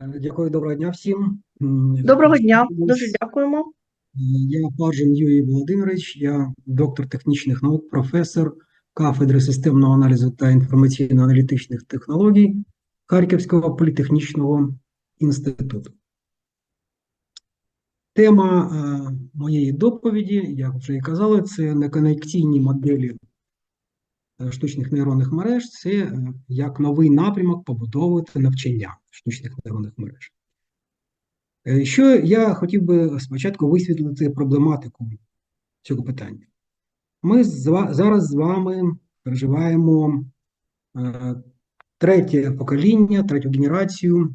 Дякую, доброго дня всім. Доброго дня, дуже дякуємо. Я Паржин Юрій Володимирович, я доктор технічних наук, професор кафедри системного аналізу та інформаційно-аналітичних технологій Харківського політехнічного інституту. Тема е, моєї доповіді, як вже і казали, це неконекційні моделі е, штучних нейронних мереж, це е, як новий напрямок побудови та навчання штучних нейронних мереж. Е, Що я хотів би спочатку висвітлити проблематику цього питання. Ми зараз з вами переживаємо е, третє покоління, третю генерацію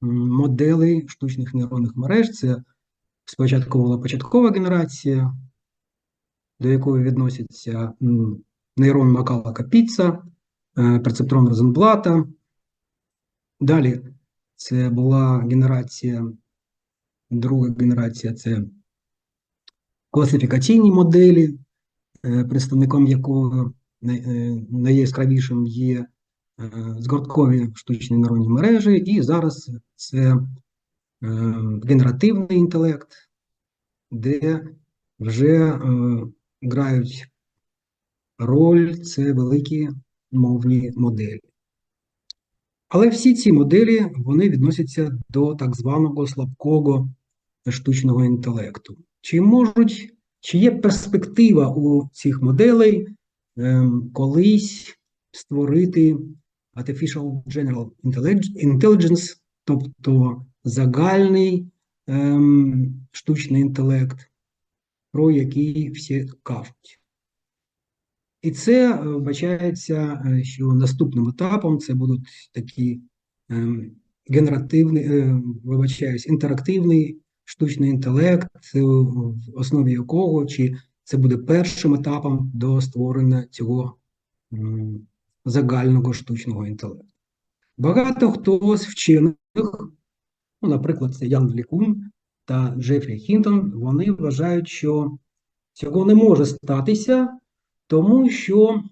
моделей штучних нейронних мереж. Це спочатку була початкова генерація, до якої відносяться нейрон Макала Капіца, е, перцептрон Розенблата. Далі це була генерація, друга генерація це класифікаційні моделі, е, представником якого е, найяскравішим є е, згорткові штучні нейронні мережі, і зараз це генеративний інтелект, де вже грають роль це великі мовні моделі. Але всі ці моделі вони відносяться до так званого слабкого штучного інтелекту. Чи можуть, чи є перспектива у цих моделей ем, колись створити Artificial General Intelligence, тобто загальний ем, штучний інтелект, про який всі кажуть. І це е, вбачається, е, що наступним етапом це будуть такі ем, генеративний, е, вибачаюсь, інтерактивний штучний інтелект, в основі якого чи це буде першим етапом до створення цього загального штучного інтелекту. Багато хто з вчених, ну, наприклад, це Ян Лікун та Джефрі Хінтон, вони вважають, що цього не може статися, тому що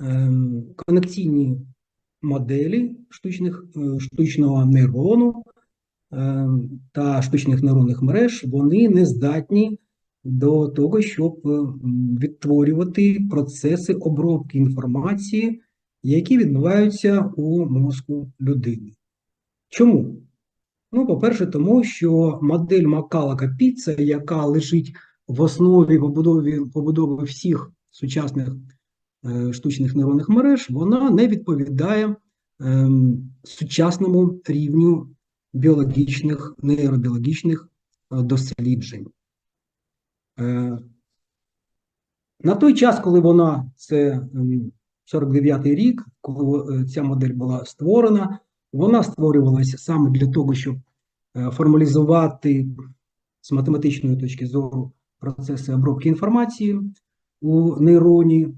ем, конекційні моделі штучних, е, штучного нейрону ем, та штучних нейронних мереж вони не здатні до того, щоб е, відтворювати процеси обробки інформації, які відбуваються у мозку людини. Чому? Ну, по-перше, тому що модель Макала Капіца, яка лежить в основі побудови, побудови всіх сучасних е, штучних нейронних мереж, вона не відповідає ем, сучасному рівню біологічних, нейробіологічних е, досліджень. Е, на той час, коли вона, це ем, 49-й рік, коли ця модель була створена, вона створювалася саме для того, щоб формалізувати з математичної точки зору процеси обробки інформації у нейроні,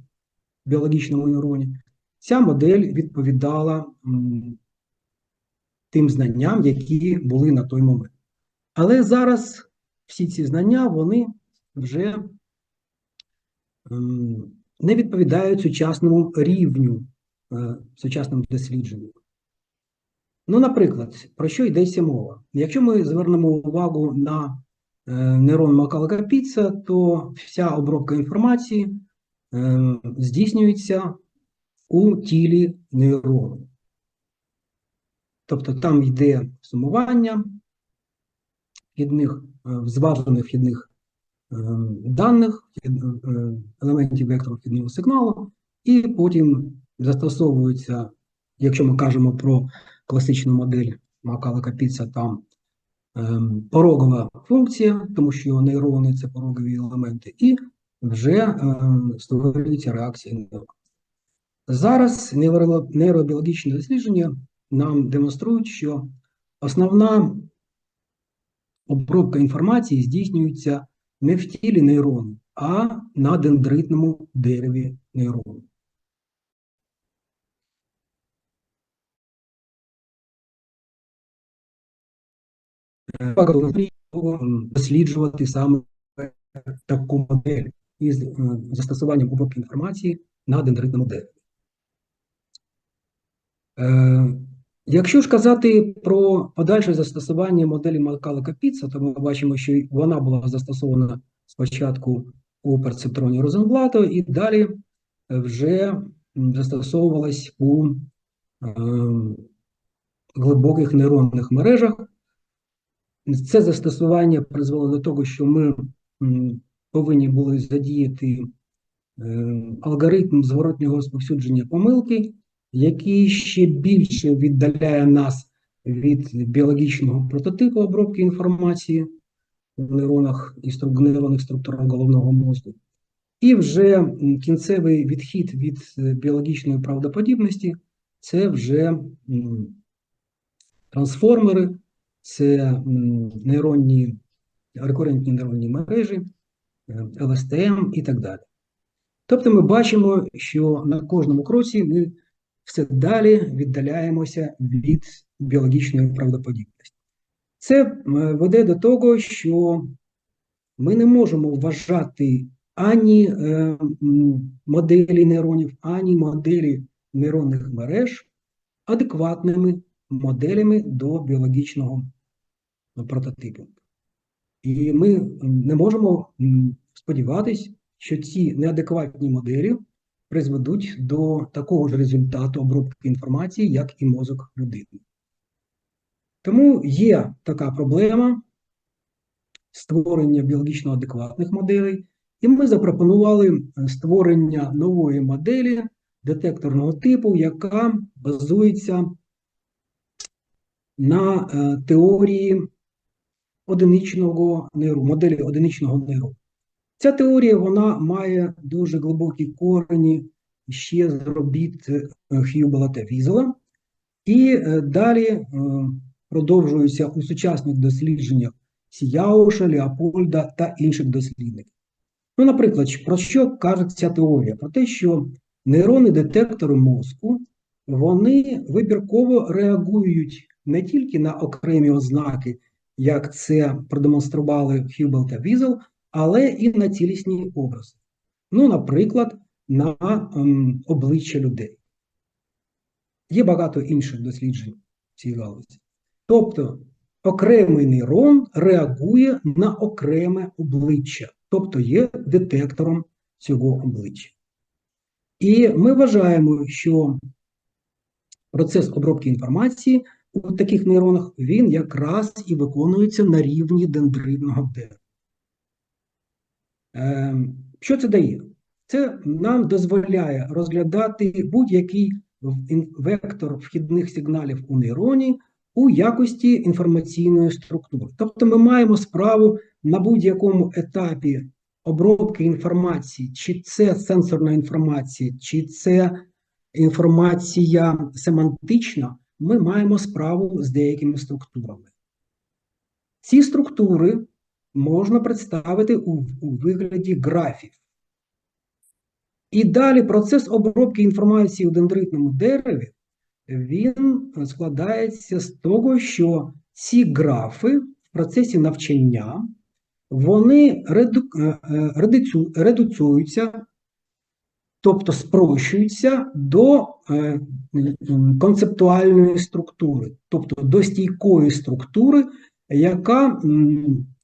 біологічному нейроні. Ця модель відповідала тим знанням, які були на той момент. Але зараз всі ці знання вони вже не відповідають сучасному рівню, е, сучасному дослідженню. Ну, наприклад, про що йдеться мова? Якщо ми звернемо увагу на нейрон Макала Капіца, то вся обробка інформації е, здійснюється у тілі нейрону. Тобто там йде сумування вхідних, е, зважених е, даних, е, елементів вектору вхідного сигналу, і потім застосовується, якщо ми кажемо про класичну модель Макала Капіца, там порогова функція, тому що нейрони це порогові елементи, і вже ем, створюються реакції нейронів. Зараз нейробіологічні дослідження нам демонструють, що основна обробка інформації здійснюється не в тілі нейрону, а на дендритному дереві нейрону. Досліджувати саме таку модель із е, застосуванням обробки інформації на дендритному дереві. Е, Якщо ж казати про подальше застосування моделі Макалика Піца, то ми бачимо, що вона була застосована спочатку у перцептроні Розенблата і далі вже застосовувалась у е, глибоких нейронних мережах. Це застосування призвело до того, що ми повинні були задіяти е, алгоритм зворотнього розповсюдження помилки, який ще більше віддаляє нас від біологічного прототипу обробки інформації в нейронах і нейронних структурах головного мозку. І вже кінцевий відхід від е, біологічної правдоподібності це вже трансформери, це нейронні, рекурентні нейронні мережі, е, ЛСТМ і так далі. Тобто ми бачимо, що на кожному кроці ми все далі віддаляємося від біологічної правдоподібності. Це е, веде до того, що ми не можемо вважати ані е, моделі нейронів, ані моделі нейронних мереж адекватними моделями до біологічного прототипу. І ми не можемо сподіватися, що ці неадекватні моделі призведуть до такого ж результату обробки інформації, як і мозок людини. Тому є така проблема створення біологічно адекватних моделей, і ми запропонували створення нової моделі детекторного типу, яка базується на е, теорії одиничного нейру, моделі одиничного нейру. Ця теорія вона має дуже глибокі корені ще з робіт е, та Візела, і е, далі продовжуються у сучасних дослідженнях Сіяуша, Леопольда та інших дослідників. Ну, наприклад, про що каже ця теорія? Про те, що нейрони детектори мозку вони вибірково реагують не тільки на окремі ознаки, як це продемонстрували Хюбел та Візел, але і на цілісні образи. Ну, наприклад, на ем, обличчя людей. Є багато інших досліджень в цій галузі. Тобто, окремий нейрон реагує на окреме обличчя, тобто є детектором цього обличчя. І ми вважаємо, що процес обробки інформації у таких нейронах він якраз і виконується на рівні дендритного дерева. Ем, що це дає? Це нам дозволяє розглядати будь-який вектор вхідних сигналів у нейроні у якості інформаційної структури. Тобто ми маємо справу на будь-якому етапі обробки інформації, чи це сенсорна інформація, чи це інформація семантична, ми маємо справу з деякими структурами. Ці структури можна представити у, у вигляді графів. І далі процес обробки інформації у дендритному дереві він складається з того, що ці графи в процесі навчання вони е, е, редуцюються, тобто спрощуються до е, концептуальної структури, тобто до стійкої структури, яка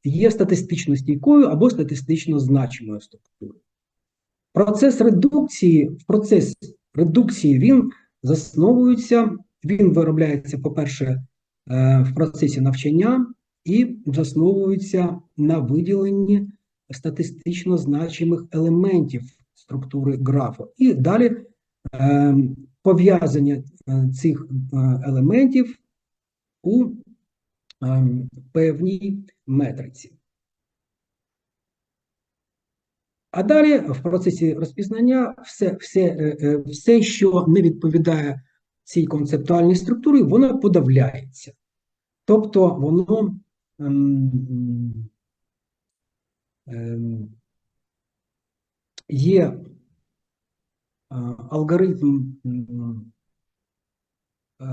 є статистично стійкою або статистично значимою структурою. Процес редукції, процес редукції він засновується, він виробляється, по-перше, в процесі навчання і засновуються на виділенні статистично значимих елементів структури графу. І далі е, пов'язання е, цих е, елементів у е, певній метриці. А далі в процесі розпізнання все, все, е, все що не відповідає цій концептуальній структурі, воно подавляється. Тобто воно Ем, ем, є е, алгоритм, е,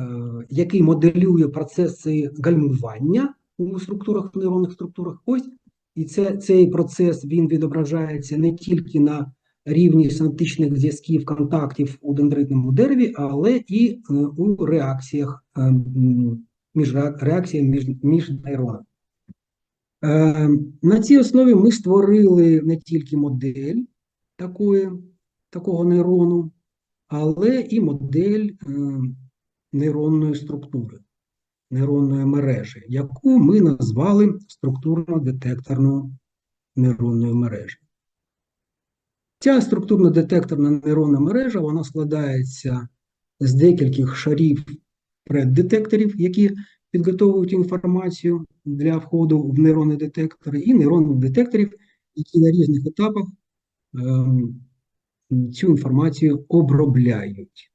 який моделює процеси гальмування у структурах, нейронних структурах. Ось, і це, цей процес він відображається не тільки на рівні синаптичних зв'язків контактів у дендритному дереві, але і е, у реакціях між реакціями між, між нейронами. На цій основі ми створили не тільки модель такої, такого нейрону, але і модель е, нейронної структури, нейронної мережі, яку ми назвали структурно-детекторною нейронною мережею. Ця структурно-детекторна нейронна мережа вона складається з декількох шарів преддетекторів, які підготовують інформацію для входу в нейронні детектори, і нейронних детекторів, які на різних етапах цю інформацію обробляють.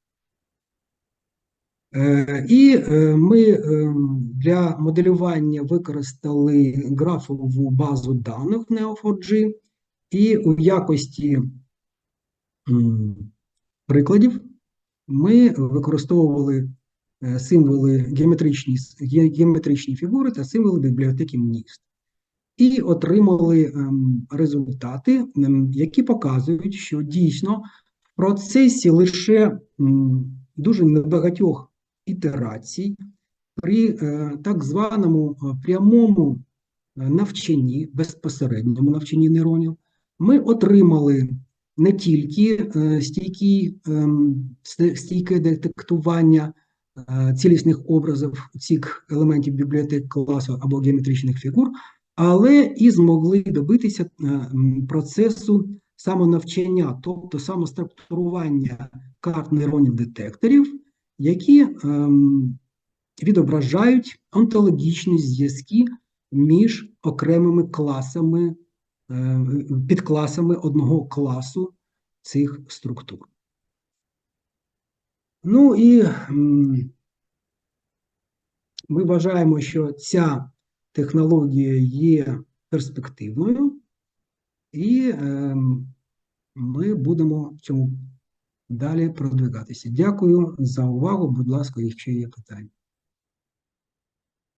Е, І е, ми ем, для моделювання використали графову базу даних Neo4j, і у якості прикладів ми використовували е, символи геометричні, геометричні фігури та символи бібліотеки МНІСТ. І отримали ем, результати, ем, які показують, що дійсно в процесі лише дуже небагатьох ітерацій при е, так званому е, прямому е, навчанні, безпосередньому навчанні нейронів, ми отримали не тільки стійкі, ем, стійке детектування цілісних образів цих елементів бібліотек класу або геометричних фігур, але і змогли добитися е, процесу самонавчання, тобто самоструктурування карт нейронів детекторів, які ем, відображають онтологічні зв'язки між окремими класами, е, підкласами одного класу цих структур. Ну і ми вважаємо, що ця технологія є перспективною, і ем, ми будемо в цьому далі продвигатися. Дякую за увагу. Будь ласка, якщо є питання.